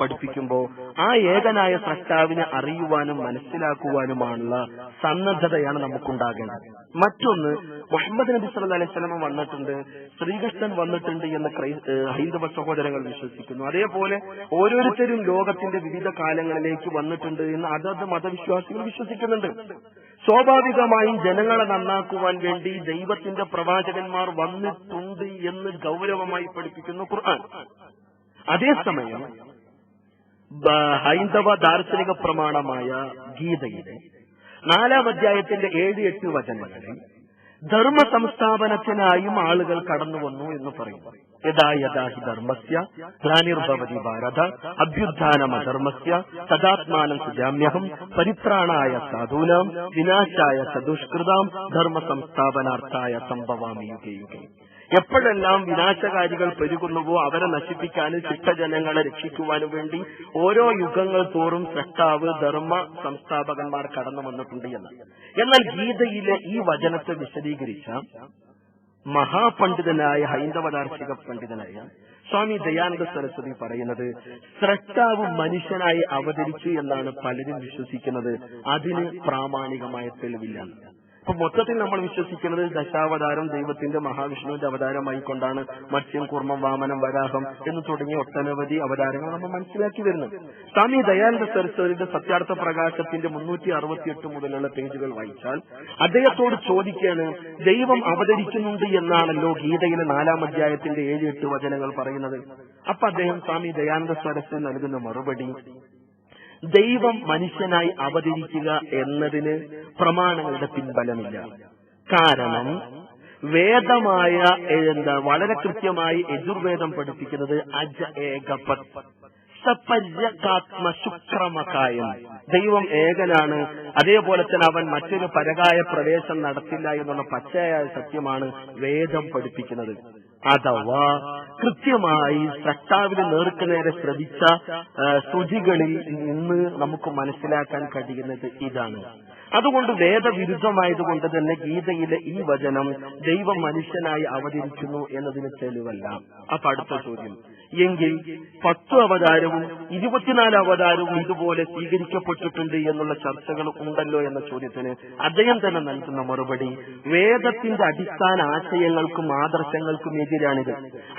പഠിപ്പിക്കുമ്പോൾ ആ ഏകനായ സ്രഷ്ടാവിനെ അറിയുവാനും മനസ്സിലാക്കുവാനുമാണുള്ള സന്നദ്ധതയാണ് നമുക്കുണ്ടാകേണ്ടത്. മറ്റൊന്ന് മുഹമ്മദ് നബി സല്ല അലൈഹി വസല്ലം വന്നിട്ടുണ്ട് ശ്രീകൃഷ്ണൻ വന്നിട്ടുണ്ട് എന്ന് ഹൈന്ദവ സഹോദരങ്ങൾ വിശ്വസിക്കുന്നു. അതേപോലെ ഓരോരുത്തരും ലോകത്തിന്റെ വിവിധ കാലങ്ങളിലേക്ക് വന്നിട്ടുണ്ട് എന്ന് അതത് മതവിശ്വാസികൾ വിശ്വസിക്കുന്നുണ്ട്. സ്വാഭാവികമായും ജനങ്ങളെ നന്നാക്കുവാൻ വേണ്ടി ദൈവത്തിന്റെ പ്രവാചകന്മാർ വന്നിട്ടുണ്ട് എന്ന് ഗൗരവമായി പഠിപ്പിക്കുന്നു ഖുർആൻ. അതേസമയം ഹൈന്ദവ ദാർശനിക പ്രമാണമായ ഗീതയിലെ നാലാം അധ്യായത്തിന്റെ ഏഴ് എട്ട് വചനങ്ങളിൽ ധർമ്മ സംസ്ഥാപനത്തിനായും ആളുകൾ കടന്നു വന്നു എന്ന് പറയുന്നു. യഥാ യഥാ ഹി ധർമ്മസ്യ ഗ്ലാനിർഭവതി ഭാരത അഭ്യുത്ഥാനമധർമ്മസ്യ സദാത്മാനം സുജാമ്യഹം പരിത്രാണായ സാധൂനാം വിനാശായ സദുഷ്കൃതാം ധർമ്മ സംസ്ഥാപനാർത്ഥായ സംഭവാമി യുഗേ യുഗേ. എപ്പോഴെല്ലാം വിനാശകാരികൾ പെരുകുന്നുവോ അവരെ നശിപ്പിക്കാനും ശിഷ്ടജനങ്ങളെ രക്ഷിക്കുവാനും വേണ്ടി ഓരോ യുഗങ്ങൾ തോറും സൃഷ്ടാവ് ധർമ്മ സംസ്ഥാപകന്മാർ കടന്നു വന്നിട്ടുണ്ട് എന്ന്. എന്നാൽ ഗീതയിലെ ഈ വചനത്തെ വിശദീകരിച്ച മഹാപണ്ഡിതനായ ഹൈന്ദവ ദാർശനിക പണ്ഡിതനായ സ്വാമി ദയാനന്ദ സരസ്വതി പറയുന്നത് സ്രഷ്ടാവ് മനുഷ്യനായി അവതരിച്ചു എന്നാണ് പലരും വിശ്വസിക്കുന്നത്. അതിന് പ്രാമാണികമായ തെളിവില്ല. അപ്പൊ മൊത്തത്തിൽ നമ്മൾ വിശ്വസിക്കുന്നത് ദശാവതാരം ദൈവത്തിന്റെ മഹാവിഷ്ണുവിന്റെ അവതാരമായിക്കൊണ്ടാണ്. മത്സ്യം കുർമ്മം വാമനം വരാഹം എന്ന് തുടങ്ങിയ ഒട്ടനവധി അവതാരങ്ങൾ നമ്മൾ മനസ്സിലാക്കി വരുന്നത്. സ്വാമി ദയാനന്ദ സരസ്വതിയുടെ സത്യാർത്ഥ പ്രകാശത്തിന്റെ മുന്നൂറ്റി അറുപത്തിയെട്ട് മുതലുള്ള പേജുകൾ വായിച്ചാൽ അദ്ദേഹത്തോട് ചോദിക്കാണ് ദൈവം അവതരിക്കുന്നുണ്ട് എന്നാണല്ലോ ഗീതയിലെ നാലാം അധ്യായത്തിന്റെ ഏഴ് എട്ട് വചനങ്ങൾ പറയുന്നത്? അപ്പൊ അദ്ദേഹം സ്വാമി ദയാനന്ദ സരസ്വതി നൽകുന്ന മറുപടി ദൈവം മനുഷ്യനായി അവതരിക്കുക എന്നതിന് പ്രമാണങ്ങളുടെ പിൻബലമില്ല. കാരണം വേദമായ എന്താ വളരെ കൃത്യമായി യജുർവേദം പഠിപ്പിക്കുന്നത് അജ ഏകപത് ശുക്രമകായം. ദൈവം ഏകനാണ്. അതേപോലെ തന്നെ അവൻ മറ്റൊരു പരകായ പ്രവേശം നടത്തില്ല എന്നുള്ള പച്ചയായ സത്യമാണ് വേദം പഠിപ്പിക്കുന്നത്. അഥവാ കൃത്യമായി സട്ടാവിന് നേർക്കുനേരെ നേരെ ശ്രദ്ധിച്ച ശ്രുതികളിൽ നിന്ന് നമുക്ക് മനസ്സിലാക്കാൻ കഴിയുന്നത് ഇതാണ്. അതുകൊണ്ട് വേദവിരുദ്ധമായതുകൊണ്ട് തന്നെ ഗീതയിലെ ഈ വചനം ദൈവം മനുഷ്യനായി അവതരിക്കുന്നു എന്നതിന് തെളിവല്ല. അപ്പൊ അടുത്ത ചോദ്യം. എങ്കിൽ പത്ത് അവതാരവും ഇരുപത്തിനാല് അവതാരവും ഇതുപോലെ സ്വീകരിക്കപ്പെട്ടിട്ടുണ്ട് എന്നുള്ള ചർച്ചകൾ ഉണ്ടല്ലോ എന്ന ചോദ്യത്തിന് അദ്ദേഹം തന്നെ നൽകുന്ന മറുപടി വേദത്തിന്റെ അടിസ്ഥാന ആശയങ്ങൾക്കും ആദർശങ്ങൾക്കും എതിരാണിത്.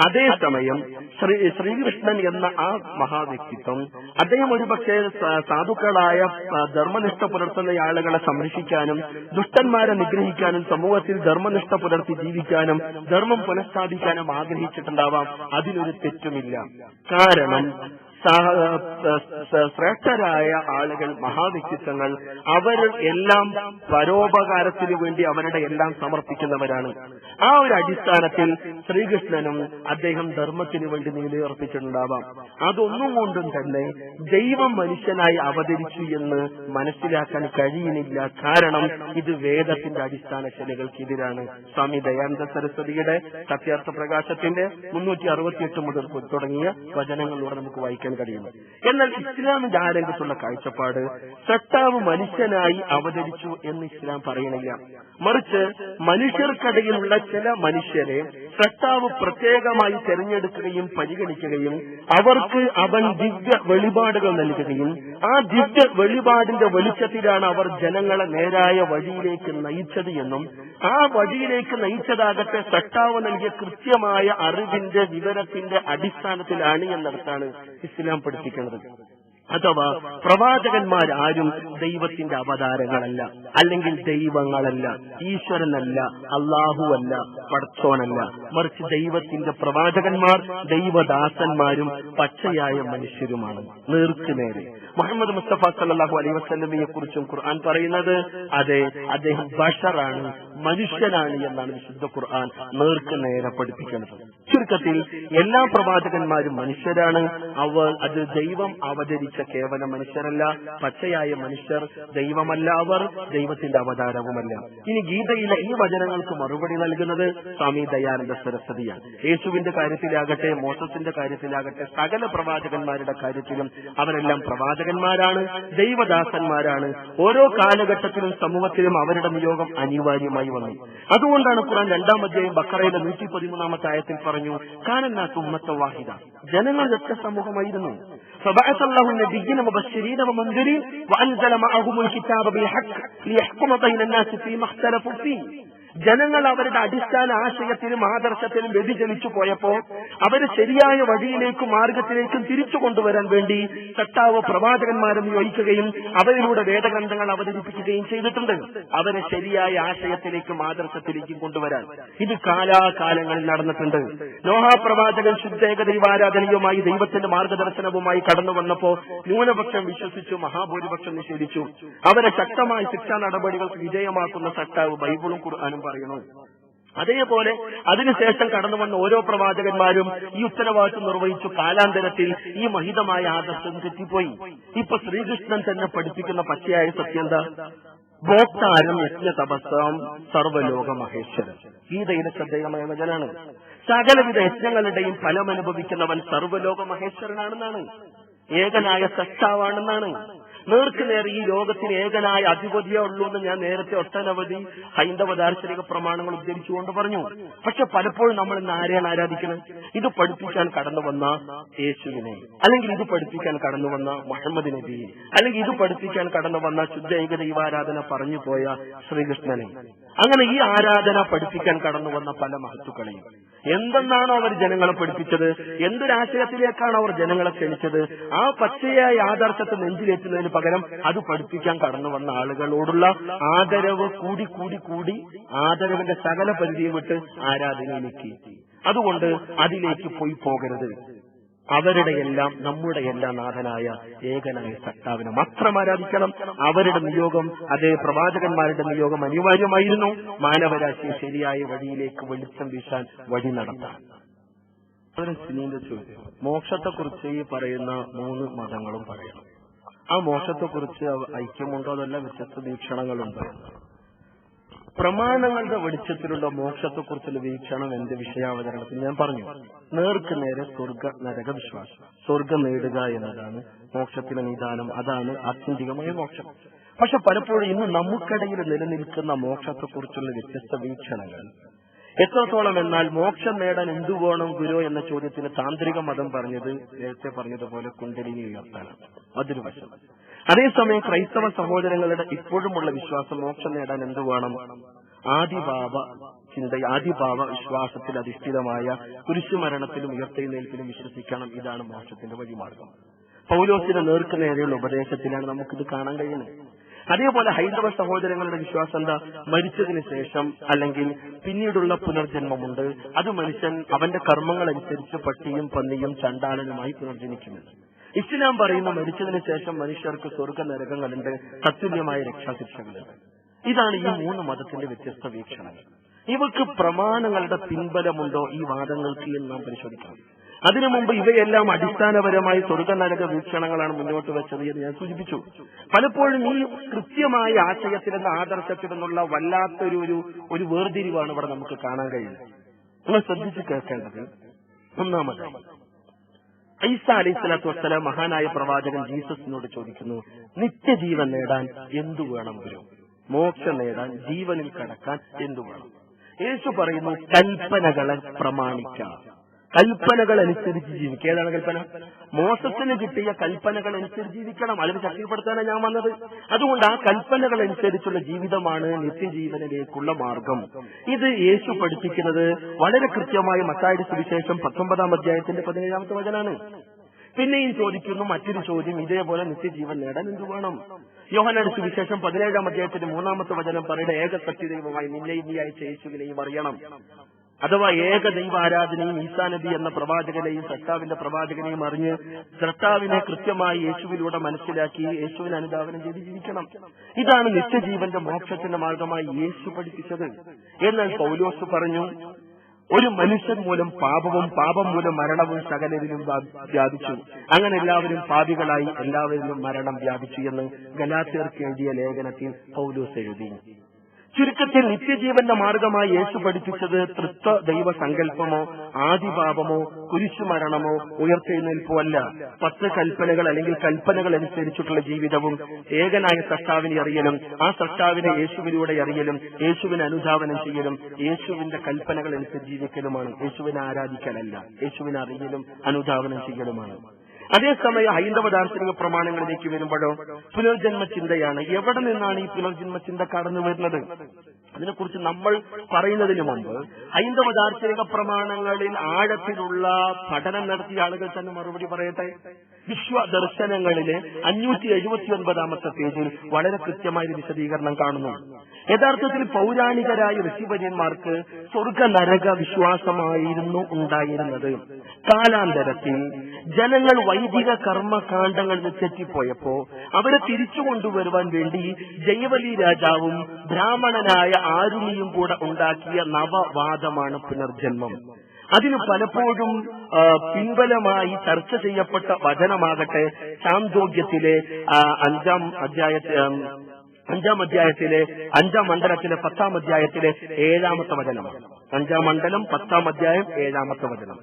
അതേസമയം ശ്രീ ശ്രീകൃഷ്ണൻ എന്ന ആ മഹാവ്യക്തിത്വം അദ്ദേഹം ഒരുപക്ഷെ സാധുക്കളായ ധർമ്മനിഷ്ഠ പുലർത്തുന്ന ആളുകളെ സംരക്ഷിക്കാനും ദുഷ്ടന്മാരെ നിഗ്രഹിക്കാനും സമൂഹത്തിൽ ധർമ്മനിഷ്ഠ പുലർത്തി ജീവിക്കാനും ധർമ്മം പുനഃസ്ഥാപിക്കാനും ആഗ്രഹിച്ചിട്ടുണ്ടാവാം. അതിനൊരു തെറ്റുമില്ല കാരണം ശ്രേഷ്ഠരായ ആളുകൾ മഹാവ്യക്തിത്വങ്ങൾ അവർ എല്ലാം പരോപകാരത്തിനു വേണ്ടി അവരുടെ എല്ലാം സമർപ്പിക്കുന്നവരാണ്. ആ ഒരു അടിസ്ഥാനത്തിൽ ശ്രീകൃഷ്ണനും അദ്ദേഹം ധർമ്മത്തിനു വേണ്ടി നിലയുറപ്പിച്ചിട്ടുണ്ടാവാം. അതൊന്നും കൊണ്ടും തന്നെ ദൈവം മനുഷ്യനായി അവതരിച്ചു എന്ന് മനസ്സിലാക്കാൻ കഴിയുന്നില്ല. കാരണം ഇത് വേദത്തിന്റെ അടിസ്ഥാന ശൈലികൾക്കെതിരാണ് സ്വാമി ദയാനന്ദ സരസ്വതിയുടെ സത്യാർത്ഥ പ്രകാശത്തിന്റെ മുന്നൂറ്റി അറുപത്തിയെട്ട് മുതൽ തുടങ്ങിയ വചനങ്ങളിലൂടെ നമുക്ക് വായിക്കാൻ കഴിയുന്നു. എന്നാൽ ഇസ്ലാമിന്റെ ആ രംഗത്തുള്ള കാഴ്ചപ്പാട് സട്ടാവ് മനുഷ്യനായി അവതരിച്ചു എന്ന് ഇസ്ലാം പറയണില്ല. മറിച്ച് മനുഷ്യർക്കിടയിലുള്ള ചില മനുഷ്യരെ സട്ടാവ് പ്രത്യേകമായി തെരഞ്ഞെടുക്കുകയും പരിഗണിക്കുകയും അവർക്ക് അവൻ ദിവ്യ വെളിപാടുകൾ നൽകുകയും ആ ദിവ്യ വെളിപാടിന്റെ വെളിച്ചത്തിലാണ് അവർ ജനങ്ങളെ നേരായ വഴിയിലേക്ക് നയിച്ചത് എന്നും ആ വഴിയിലേക്ക് നയിച്ചതാകട്ടെ സട്ടാവ് നൽകിയ കൃത്യമായ അറിവിന്റെ വിവരത്തിന്റെ അടിസ്ഥാനത്തിലാണ് എന്നിടത്താണ് ഇസ്ലാം പഠിപ്പിക്കുന്നത്. അഥവാ പ്രവാചകന്മാരാരും ദൈവത്തിന്റെ അവതാരങ്ങളല്ല അല്ലെങ്കിൽ ദൈവങ്ങളല്ല ഈശ്വരനല്ല അള്ളാഹുവല്ല പടച്ചോനല്ല മറിച്ച് ദൈവത്തിന്റെ പ്രവാചകന്മാർ ദൈവദാസന്മാരും പച്ചയായ മനുഷ്യരുമാണ്. നേർക്കുനേരെ മുഹമ്മദ് മുസ്തഫ സല്ലാഹു അലൈ വസ്ലമയെ കുറിച്ചും ഖുർആൻ പറയുന്നത് അതെ അദ്ദേഹം ബഷറാണ്. മനുഷ്യനാണ് എന്നാണ് വിശുദ്ധ ഖുർആൻ നേർക്ക് നേരെ പഠിപ്പിക്കുന്നത്. ചുരുക്കത്തിൽ എല്ലാ പ്രവാചകന്മാരും മനുഷ്യരാണ്. അവർ അത് ദൈവം അവതരിച്ച കേവല മനുഷ്യരല്ല. പച്ചയായ മനുഷ്യർ ദൈവമല്ല. അവർ ദൈവത്തിന്റെ അവതാരവുമല്ല. ഇനി ഗീതയിലെ ഈ വചനങ്ങൾക്ക് മറുപടി നൽകുന്നത് സ്വാമി ദയാനന്ദ സരസ്വതിയാണ്. യേശുവിന്റെ കാര്യത്തിലാകട്ടെ മോസസിന്റെ കാര്യത്തിലാകട്ടെ സകല പ്രവാചകന്മാരുടെ കാര്യത്തിലും അവരെല്ലാം പ്രവാചകന്മാരാണ് ദൈവദാസന്മാരാണ്. ഓരോ കാലഘട്ടത്തിലും സമൂഹത്തിലും അവരുടെ നിയോഗം അനിവാര്യമായി വന്നു അതുകൊണ്ടാണ് ഖുറാൻ രണ്ടാം അധ്യായം ബക്കറയിലെ നൂറ്റി പതിമൂന്നാമത്തെ ആയത്തിൽ പറഞ്ഞു പറഞ്ഞു കാനന്നാസ് ഉമ്മത്ത വാഹിദ ജനങ്ങൾ ഒറ്റ സമൂഹമായിരുന്നു فبعث الله النبيين مبشرين ومنذرين وأنزل معهم الكتاب بالحق ليحكم بين الناس فيما اختلفوا فيه ജനങ്ങൾ അവരുടെ അടിസ്ഥാന ആശയത്തിനും ആദർശത്തിനും വ്യതിചലിച്ചു പോയപ്പോ അവരെ ശരിയായ വഴിയിലേക്കും മാർഗത്തിലേക്കും തിരിച്ചു കൊണ്ടുവരാൻ വേണ്ടി സട്ടാവ് പ്രവാചകന്മാരും നിയോഗിക്കുകയും അവരിലൂടെ വേദഗ്രന്ഥങ്ങൾ അവതരിപ്പിക്കുകയും ചെയ്തിട്ടുണ്ട്. അവരെ ശരിയായ ആശയത്തിലേക്കും ആദർശത്തിലേക്കും കൊണ്ടുവരാൻ. ഇത് കാലാകാലങ്ങളിൽ നടന്നിട്ടുണ്ട്. ലോഹാപ്രവാചകൻ ശുദ്ധേക ദൈവാരാധനയുമായി ദൈവത്തിന്റെ മാർഗദർശനവുമായി കടന്നു വന്നപ്പോ ന്യൂനപക്ഷം വിശ്വസിച്ചു മഹാഭൂരിപക്ഷം നിഷേധിച്ചു. അവരെ ശക്തമായ ശിക്ഷാ നടപടികൾക്ക് വിജയമാക്കുന്ന സട്ടാവ് ബൈബിളും ഖുർആാനും പറയുന്നു. അതേപോലെ അതിനുശേഷം കടന്നു വന്ന ഓരോ പ്രവാചകന്മാരും ഈ ഉത്തരവാദിത്വം നിർവഹിച്ചു. കാലാന്തരത്തിൽ ഈ മഹിതമായ ആദർശം തെറ്റിപ്പോയി. ഇപ്പൊ ശ്രീകൃഷ്ണൻ തന്നെ പഠിപ്പിക്കുന്ന പച്ചയായ സത്യന്ത ഭോക്താരം യജ്ഞ തപസ്സാം സർവലോക മഹേശ്വരൻ ഗീതയിലെ ശ്രദ്ധേയമായ വചനാണ്. സകലവിധ യജ്ഞങ്ങളുടെയും ഫലം അനുഭവിക്കുന്നവൻ സർവലോക മഹേശ്വരനാണെന്നാണ്. ഏകനായ സഷ്ടാവാണെന്നാണ് നേർക്ക് നേരെ ഈ ലോകത്തിന് ഏകനായ അധിപതിയേ ഉള്ളൂ എന്ന് ഞാൻ നേരത്തെ ഒട്ടനവധി ഹൈന്ദവ ദാർശനിക പ്രമാണങ്ങൾ ഉദ്ധരിച്ചുകൊണ്ട് പറഞ്ഞു. പക്ഷെ പലപ്പോഴും നമ്മൾ ഇന്ന് ആരെയാണ് ആരാധിക്കുന്നത്? ഇത് പഠിപ്പിക്കാൻ കടന്നു വന്ന യേശുവിനെ. അല്ലെങ്കിൽ ഇത് പഠിപ്പിക്കാൻ കടന്നു വന്ന മുഹമ്മദ് നബി. അല്ലെങ്കിൽ ഇത് പഠിപ്പിക്കാൻ കടന്നു വന്ന ശുദ്ധ ഏക ദൈവാരാധന പറഞ്ഞു പോയ ശ്രീകൃഷ്ണനെ. അങ്ങനെ ഈ ആരാധന പഠിപ്പിക്കാൻ കടന്നു വന്ന പല മഹത്തുക്കളെയും. എന്തെന്നാണോ അവർ ജനങ്ങളെ പഠിപ്പിച്ചത്? എന്തൊരാശയത്തിലേക്കാണ് അവർ ജനങ്ങളെ ക്ഷണിച്ചത്? ആ പച്ചയായ ആദർശത്തെ നെഞ്ചിലേറ്റുന്നതിന് പകരം അത് പഠിപ്പിക്കാൻ കടന്നു വന്ന ആളുകളോടുള്ള ആദരവ് കൂടി കൂടി കൂടി ആദരവിന്റെ സകല പരിധിയും വിട്ട് ആരാധനയിലേക്ക് അതുകൊണ്ട് അതിലേക്ക് പോയി പോകരുത്. അവരുടെ എല്ലാം നമ്മുടെ എല്ലാം നാഥനായ ഏകനായ സർത്താവിനെ മാത്രം ആരാധിക്കണം. അവരുടെ നിയോഗം അതേ പ്രവാചകന്മാരുടെ നിയോഗം അനിവാര്യമായിരുന്നു. മാനവരാശിയെ ശരിയായ വഴിയിലേക്ക് വെളിച്ചം വീശാൻ വഴി ചോദ്യം മോക്ഷത്തെക്കുറിച്ച് ഈ പറയുന്ന മൂന്ന് മതങ്ങളും പറയണം. ആ മോക്ഷത്തെക്കുറിച്ച് കുറിച്ച് ഐക്യമുണ്ടോ അതല്ല വ്യത്യസ്ത വീക്ഷണങ്ങളുണ്ട്. പ്രമാണങ്ങളുടെ വെളിച്ചത്തിലുള്ള മോക്ഷത്തെക്കുറിച്ചുള്ള വീക്ഷണം എന്റെ വിഷയാവതരണത്തിൽ ഞാൻ പറഞ്ഞു. നേർക്ക് നേരെ സ്വർഗ നരക വിശ്വാസം സ്വർഗം നേടുക എന്നതാണ് മോക്ഷത്തിലെ നിദാനം. അതാണ് ആത്യന്തികമായ മോക്ഷം. പക്ഷെ പലപ്പോഴും ഇന്ന് നമുക്കിടയിൽ നിലനിൽക്കുന്ന മോക്ഷത്തെക്കുറിച്ചുള്ള വ്യത്യസ്ത വീക്ഷണങ്ങൾ എത്രത്തോളം എന്നാൽ മോക്ഷം നേടാൻ എന്തു വേണം ഗുരു എന്ന ചോദ്യത്തിന് താന്ത്രിക മതം പറഞ്ഞത് നേരത്തെ പറഞ്ഞതുപോലെ കുണ്ടലിനി ഉയർത്താനാണ്. അതൊരു വശം. അതേസമയം ക്രൈസ്തവ സഹോദരങ്ങളുടെ ഇപ്പോഴുമുള്ള വിശ്വാസം മോക്ഷം നേടാൻ എന്തു വേണം? ആദിഭാവ ചിന്ത ആദിഭാവ വിശ്വാസത്തിൽ അധിഷ്ഠിതമായ കുരിശുമരണത്തിലും ഉയർത്തെഴുന്നേൽപ്പിലും വിശ്വസിക്കണം. ഇതാണ് മോക്ഷത്തിന്റെ വഴിമാർഗം. പൗലോസിന്റെ നേർക്ക് നേരെയുള്ള ഉപദേശത്തിലാണ് നമുക്കിത് കാണാൻ കഴിയുന്നത്. അതേപോലെ ഹൈന്ദവ സഹോദരങ്ങളുടെ വിശ്വാസം എന്താ? മരിച്ചതിന് ശേഷം അല്ലെങ്കിൽ പിന്നീടുള്ള പുനർജന്മമുണ്ട്. അത് മനുഷ്യൻ അവന്റെ കർമ്മങ്ങൾ അനുസരിച്ച് പട്ടിയും പന്നിയും ചണ്ടാളനുമായി പുനർജനിക്കുന്നുണ്ട്. ഇസ്ലാം പറയുന്ന മരിച്ചതിന് ശേഷം മനുഷ്യർക്ക് സ്വർഗ നരകങ്ങളുണ്ട് തത്തുല്യമായ രക്ഷാശിക്ഷകളുണ്ട്. ഇതാണ് ഈ മൂന്ന് മതത്തിന്റെ വ്യത്യസ്ത വീക്ഷണങ്ങൾ. ഇവക്ക് പ്രമാണങ്ങളുടെ പിൻബലമുണ്ടോ? ഈ വാദങ്ങൾക്ക് എന്ന് നാം പരിശോധിക്കണം. അതിനു മുമ്പ് ഇവയെല്ലാം അടിസ്ഥാനപരമായി സ്വർഗ നരക വീക്ഷണങ്ങളാണ് മുന്നോട്ട് വെച്ചത് എന്ന് ഞാൻ സൂചിപ്പിച്ചു. പലപ്പോഴും ഈ കൃത്യമായ ആശയത്തിൽ നിന്ന് ആദർശത്തിൽ നിന്നുള്ള വല്ലാത്തൊരു ഒരു ഒരു വേർതിരിവാണ് ഇവിടെ നമുക്ക് കാണാൻ കഴിയുന്നത്. നിങ്ങൾ ശ്രദ്ധിച്ചു കേൾക്കേണ്ടത് ഒന്നാമത് ഐസ അലൈഹി സ്വലാത്തു വസ്സലാം മഹാനായ പ്രവാചകൻ ജീസസിനോട് ചോദിക്കുന്നു നിത്യജീവൻ നേടാൻ എന്തു വേണം ഗുരു? മോക്ഷം നേടാൻ ജീവനിൽ കടക്കാൻ എന്തു വേണം? യേശു പറയുന്നു കൽപ്പനകളെ പ്രമാണിക്കാം. കൽപ്പനകൾ അനുസരിച്ച് ജീവിക്കുക. ഏതാണ് കൽപ്പന? മോശത്തിന് കിട്ടിയ കൽപ്പനകൾ അനുസരിച്ച് ജീവിക്കണം. അതിന് ശക്തിപ്പെടുത്താനാണ് ഞാൻ വന്നത്. അതുകൊണ്ട് ആ കൽപ്പനകൾ അനുസരിച്ചുള്ള ജീവിതമാണ് നിത്യജീവനിലേക്കുള്ള മാർഗം. ഇത് യേശു പഠിപ്പിക്കുന്നത് വളരെ കൃത്യമായ മത്തായുടെ സുവിശേഷം പത്തൊമ്പതാം അധ്യായത്തിന്റെ പതിനേഴാമത്തെ വചനാണ്. പിന്നെയും ചോദിക്കുന്നു മറ്റൊരു ചോദ്യം ഇതേപോലെ നിത്യജീവൻ നേടാൻ എന്തു വേണം? യോഹനാട് സുവിശേഷം പതിനേഴാം അധ്യായത്തിന്റെ മൂന്നാമത്തെ വചനം പറയുന്ന ഏക സത്യദൈവമായി നിന്നെയും നീ അയച്ച യേശുവിനെയും അറിയണം. അഥവാ ഏക ദൈവ ആരാധനയും ഈസാ നബി എന്ന പ്രവാചകനെയും സട്ടാവിന്റെ പ്രവാചകനെയും അറിഞ്ഞ് സട്ടാവിനെ കൃത്യമായി യേശുവിലൂടെ മനസ്സിലാക്കി യേശുവിനെ അനുധാവനം ചെയ്ത് ജീവിക്കണം. ഇതാണ് നിത്യജീവന്റെ മോക്ഷത്തിന്റെ മാർഗമായി യേശു പഠിപ്പിച്ചത്. എന്നാൽ പൗലോസ് പറഞ്ഞു ഒരു മനുഷ്യൻ മൂലം പാപവും പാപം മൂലം മരണവും സകലരിലും വ്യാ- വ്യാപിച്ചു. അങ്ങനെ എല്ലാവരും പാപികളായി എല്ലാവരിലും മരണം വ്യാപിച്ചു എന്ന് ഗലാത്തിയർക്ക് എഴുതിയ ലേഖനത്തിൽ പൗലോസ് എഴുതി. ചുരുക്കത്തിൽ നിത്യജീവന്റെ മാർഗമായി യേശു പഠിപ്പിച്ചത് തൃത്വ ദൈവ സങ്കല്പമോ ആദിപാപമോ കുരിശുമരണമോ ഉയർത്തെഴുന്നേൽപ്പോ അല്ല പത്ത് കൽപ്പനകൾ അല്ലെങ്കിൽ കൽപ്പനകൾ അനുസരിച്ചിട്ടുള്ള ജീവിതവും ഏകനായ സൃഷ്ടാവിനെ അറിയലും ആ സൃഷ്ടാവിനെ യേശുവിലൂടെ അറിയലും യേശുവിനെ അനുധാവനം ചെയ്യലും യേശുവിന്റെ കൽപ്പനകൾ അനുസരിച്ച് ജീവിക്കലുമാണ്. യേശുവിനെ ആരാധിക്കലല്ല. യേശുവിനെ അറിയലും അനുധാവനം ചെയ്യലുമാണ്. അതേസമയം ഹൈന്ദവ ദാർശനിക പ്രമാണങ്ങളിലേക്ക് വരുമ്പോഴോ പുനർജന്മ ചിന്തയാണ്. എവിടെ നിന്നാണ് ഈ പുനർജന്മ ചിന്ത കടന്നു വരുന്നത്? അതിനെക്കുറിച്ച് നമ്മൾ പറയുന്നതിന് മുമ്പ് ഹൈന്ദവ ദാർശനിക പ്രമാണങ്ങളിൽ ആഴത്തിലുള്ള പഠനം നടത്തിയ ആളുകൾ തന്നെ മറുപടി പറയട്ടെ? വിശ്വ ദർശനങ്ങളിലെ അഞ്ഞൂറ്റി എഴുപത്തി ഒൻപതാമത്തെ പേജിൽ വളരെ കൃത്യമായ വിശദീകരണം കാണുന്നു. യഥാർത്ഥത്തിൽ പൗരാണികരായ ഋഷിവര്യന്മാർക്ക് സ്വർഗ നരക വിശ്വാസമായിരുന്നു ഉണ്ടായിരുന്നത്. കാലാന്തരത്തിൽ ജനങ്ങൾ വൈദിക കർമ്മകാന്ഡങ്ങൾ തെറ്റിപ്പോയപ്പോ അവരെ തിരിച്ചു കൊണ്ടുവരുവാൻ വേണ്ടി ജൈവലി രാജാവും ബ്രാഹ്മണനായ ആരുണിയും കൂടെ ഉണ്ടാക്കിയ നവവാദമാണ് പുനർജന്മം. അതിന് പലപ്പോഴും പിൻബലമായി ചർച്ച ചെയ്യപ്പെട്ട വചനമാകട്ടെ ചാന്തോഗ്യത്തിലെ അഞ്ചാം അധ്യായ അഞ്ചാം അധ്യായത്തിലെ അഞ്ചാം മണ്ഡലത്തിലെ പത്താം അധ്യായത്തിലെ ഏഴാമത്തെ വചനമാണ്. അഞ്ചാം മണ്ഡലം പത്താം അധ്യായം ഏഴാമത്തെ വചനം.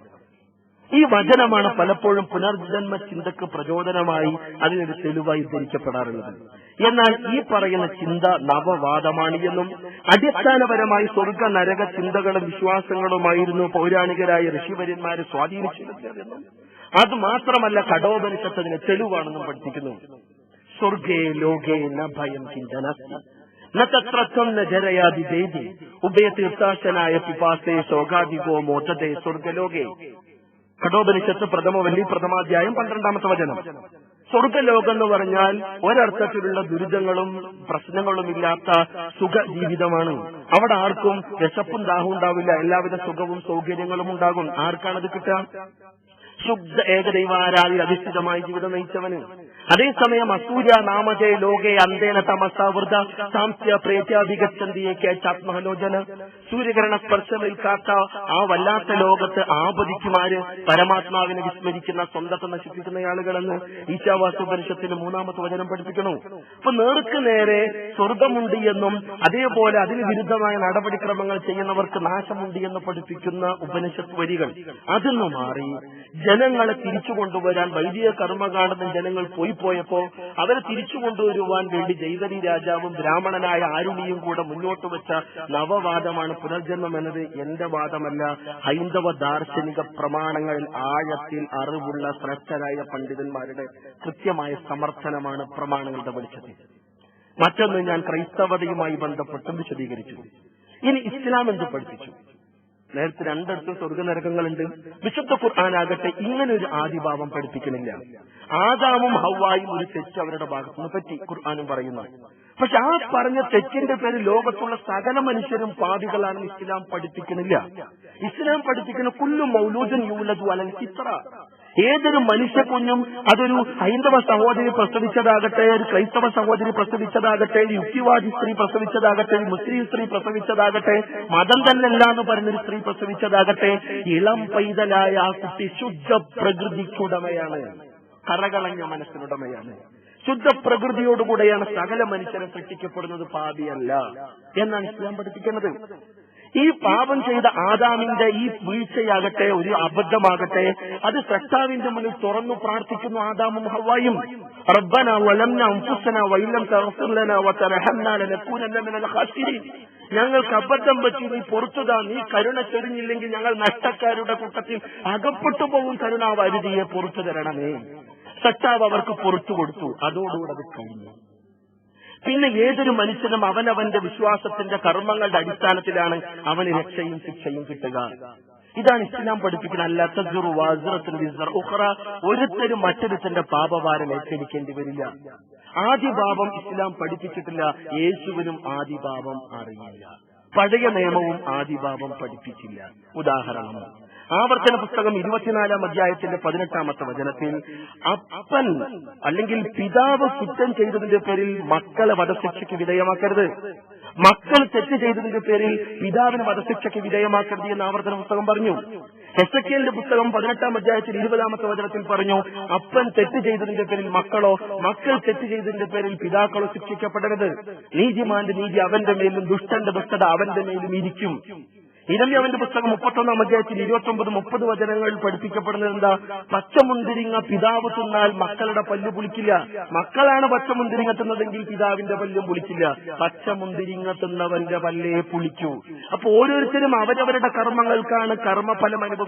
ഈ വചനമാണ് പലപ്പോഴും പുനർജന്മ ചിന്തക്ക് പ്രചോദനമായി അതിനൊരു തെളിവായി ധരിക്കപ്പെടാറുള്ളത്. എന്നാൽ ഈ പറയുന്ന ചിന്ത നവവാദമാണ് എന്നും അടിസ്ഥാനപരമായി സ്വർഗ നരക ചിന്തകളും വിശ്വാസങ്ങളുമായിരുന്നു പൗരാണികരായ ഋഷിവര്യന്മാരെ സ്വാധീനിച്ചിരുന്നതെന്നും അത് മാത്രമല്ല കടോപനിഷത്തതിന് തെളിവാണെന്നും പഠിപ്പിക്കുന്നു. സ്വർഗേ ലോകേ ന ഭയം ചിന്തന ന തത്രത്വം ന ജരയാതി ദേവി ഉഭയതീർത്ഥാശനായ പിപാസേ ശോകാധികോ മോചതേ സ്വർഗലോകേ. കഠോപനിഷത്ത് പ്രഥമ പ്രഥമവല്ലി പ്രഥമാധ്യായം പന്ത്രണ്ടാമത്തെ വചനം. സ്വർഗലോകം എന്ന് പറഞ്ഞാൽ ഒരർത്ഥത്തിലുള്ള ദുരിതങ്ങളും പ്രശ്നങ്ങളും ഇല്ലാത്ത സുഖ ജീവിതമാണ് അവിടെ ആർക്കും വിശപ്പും ദാഹവും ഉണ്ടാവില്ല. എല്ലാവിധ സുഖവും സൗകര്യങ്ങളും ഉണ്ടാകും. ആർക്കാണത് കിട്ടുക? ശുദ്ധ ഏകദൈവാരാധി അധിഷ്ഠിതമായി ജീവിതം നയിച്ചവന്. അതേസമയം അസൂര്യ നാമജയ ലോകെ അന്തേന തമസാവൃത സാംസ്യ പ്രേത്യാധികച്ചന്തിയെ ആത്മഹലോചന സൂര്യകരണ സ്പർശമേൽക്കാത്ത ആ വല്ലാത്ത ലോകത്ത് ആപതിക്കുമാര് പരമാത്മാവിനെ വിസ്മരിക്കുന്ന സ്വന്തത്തെ നശിപ്പിക്കുന്ന ആളുകളെന്ന് ഈശാവാസോപനിഷത്തിന്റെ മൂന്നാമത്തെ വചനം പഠിപ്പിക്കണു അപ്പൊ നേർക്ക് നേരെ സ്വർഗമുണ്ട് എന്നും അതേപോലെ അതിന് വിരുദ്ധമായ നടപടിക്രമങ്ങൾ ചെയ്യുന്നവർക്ക് നാശമുണ്ട് എന്ന് പഠിപ്പിക്കുന്ന ഉപനിഷത്ത് വരികൾ. അതൊന്നു മാറി ജനങ്ങളെ തിരിച്ചു കൊണ്ടുവരാൻ വൈദിക കർമ്മകാണ്ഡം ജനങ്ങൾ പോയി പോയപ്പോ അവരെ തിരിച്ചു കൊണ്ടുവരുവാൻ വേണ്ടി ജൈതരി രാജാവും ബ്രാഹ്മണനായ ആരുണിയും കൂടെ മുന്നോട്ട് വെച്ച നവവാദമാണ് പുനർജന്മം എന്നത്. എന്റെ വാദമല്ല ഹൈന്ദവ ദാർശനിക പ്രമാണങ്ങളിൽ ആഴത്തിൽ അറിവുള്ള ശ്രേഷ്ഠരായ പണ്ഡിതന്മാരുടെ കൃത്യമായ സമർത്ഥനമാണ് പ്രമാണങ്ങളുടെ വെളിച്ചത്തിൽ. മറ്റൊന്ന് ഞാൻ ക്രൈസ്തവതയുമായി ബന്ധപ്പെട്ട് വിശദീകരിച്ചു. ഇനി ഇസ്ലാം എന്ത് പഠിപ്പിച്ചു? നേരത്തെ രണ്ടിടത്ത് സ്വർഗനരകങ്ങളുണ്ട് വിശുദ്ധ ഖുർആാനാകട്ടെ ഇങ്ങനെ ഒരു ആദിഭാവം പഠിപ്പിക്കുന്നില്ല ആദാമും ഹവായും ഒരു തെറ്റ് അവരുടെ ഭാഗത്തുനിന്ന് പറ്റി ഖുർആാനും പറയുന്നു. പക്ഷെ ആ പറഞ്ഞ തെറ്റിന്റെ പേര് ലോകത്തുള്ള സകല മനുഷ്യരും പാപികളാണെന്ന് ഇസ്ലാം പഠിപ്പിക്കുന്നില്ല ഇസ്ലാം പഠിപ്പിക്കുന്ന കുല്ലും മൗലൂദൻ യൂലതു അല്ലെങ്കിൽ ചിത്ര ഏതൊരു മനുഷ്യ കുഞ്ഞും അതൊരു ഹൈന്ദവ സഹോദരി പ്രസവിച്ചതാകട്ടെ ഒരു ക്രൈസ്തവ സഹോദരി പ്രസവിച്ചതാകട്ടെ ഒരു യുക്തിവാദി സ്ത്രീ പ്രസവിച്ചതാകട്ടെ ഒരു മുസ്ലിം സ്ത്രീ പ്രസവിച്ചതാകട്ടെ മതം തന്നെയല്ല എന്ന് പറഞ്ഞൊരു സ്ത്രീ പ്രസവിച്ചതാകട്ടെ ഇളം പൈതലായ ആ കുട്ടി ശുദ്ധ പ്രകൃതിക്കുടമയാണ് കറകളഞ്ഞ മനസ്സിനുടമയാണ്. ശുദ്ധ പ്രകൃതിയോടുകൂടെയാണ് സകല മനുഷ്യരെ സൃഷ്ടിക്കപ്പെടുന്നത് പാപിയല്ല എന്നാണ് ഇസ്ലാം പഠിപ്പിക്കുന്നത്. ഈ പാപം ചെയ്ത ആദാമിന്റെ ഈ വീഴ്ചയാകട്ടെ ഒരു അബദ്ധമാകട്ടെ അത് സൃഷ്ടാവിന്റെ മുന്നിൽ തുറന്നു പ്രാർത്ഥിക്കുന്നു ആദാമും ഹവായും റബ്ബന വലംന അംഫുസന വൈലം തഗ്ഫിർ വതർഹംന ലനകൂനന്ന മിനൽ ഖാസിരീൻ. ഞങ്ങൾക്ക് അബദ്ധം പറ്റി നീ പുറത്തുതാ നീ കരുണ ചൊരിഞ്ഞില്ലെങ്കിൽ ഞങ്ങൾ നഷ്ടക്കാരുടെ കൂട്ടത്തിൽ അകപ്പെട്ടു പോകും കരുണാവാരുതിയെ പുറത്തു തരണമേ. സട്ടാവ് അവർക്ക് പുറത്തു കൊടുത്തു. അതോടുകൂടെ അത് കഴിഞ്ഞു. പിന്നെ ഏതൊരു മനുഷ്യനും അവനവന്റെ വിശ്വാസത്തിന്റെ കർമ്മങ്ങളുടെ അടിസ്ഥാനത്തിലാണ് അവന് രക്ഷയും ശിക്ഷയും കിട്ടുക. ഇതാണ് ഇസ്ലാം പഠിപ്പിക്കുന്ന അല്ല തസ്റുറു വാസിറത്തുൻ വിസ്റ ഉഖറ. ഒരുത്തരും മറ്റൊരുത്തന്റെ പാപഭാരം ഏറ്റെടുക്കേണ്ടി വരില്ല. പാപം ഇസ്ലാം പഠിപ്പിച്ചിട്ടില്ല. യേശുവിനും പാപം അറിയില്ല. പഴയ നിയമവും പാപം പഠിപ്പിച്ചില്ല. ഉദാഹരണം ആവർത്തന പുസ്തകം ഇരുപത്തിനാലാം അധ്യായത്തിന്റെ പതിനെട്ടാമത്തെ വചനത്തിൽ അപ്പൻ അല്ലെങ്കിൽ പിതാവ് കുറ്റം ചെയ്തതിന്റെ പേരിൽ മക്കളെ വധശിക്ഷയ്ക്ക് വിധേയമാക്കരുത്. മക്കൾ തെറ്റ് ചെയ്തതിന്റെ പേരിൽ പിതാവിന് വധശിക്ഷയ്ക്ക് വിധേയമാക്കരുത് എന്ന് ആവർത്തന പുസ്തകം പറഞ്ഞു. എസക്കേലിന്റെ പുസ്തകം പതിനെട്ടാം അധ്യായത്തിൽ ഇരുപതാമത്തെ വചനത്തിൽ പറഞ്ഞു അപ്പൻ തെറ്റ് ചെയ്തതിന്റെ പേരിൽ മക്കളോ മക്കൾ തെറ്റ് ചെയ്തതിന്റെ പേരിൽ പിതാക്കളോ ശിക്ഷിക്കപ്പെടരുത്. നീതിമാന്റെ നീതി അവന്റെ മേലും ദുഷ്ടന്റെ ദുഷ്ടത അവന്റെ മേലും ഇരിക്കും. ഇരമ്യാവിന്റെ പുസ്തകം മുപ്പത്തൊന്നാം അധ്യായത്തിൽ ഇരുപത്തൊമ്പത് മുപ്പത് വചനങ്ങളിൽ പഠിപ്പിക്കപ്പെടുന്നത് എന്താ? പച്ചമുന്തിരിങ്ങ പിതാവ് തിന്നാൽ മക്കളുടെ പല്ല് പുളിക്കില്ല. മക്കളാണ് പച്ചമുന്തിരിങ്ങ തിന്നതെങ്കിൽ പിതാവിന്റെ പല്ലും പുളിക്കില്ല. പച്ചമുന്തിരിങ്ങ തിന്നവന്റെ പല്ലേ പുളിക്കൂ. അപ്പൊ ഓരോരുത്തരും അവരവരുടെ കർമ്മങ്ങൾക്കാണ് കർമ്മഫലം അനുഭവിക്കുന്നത്.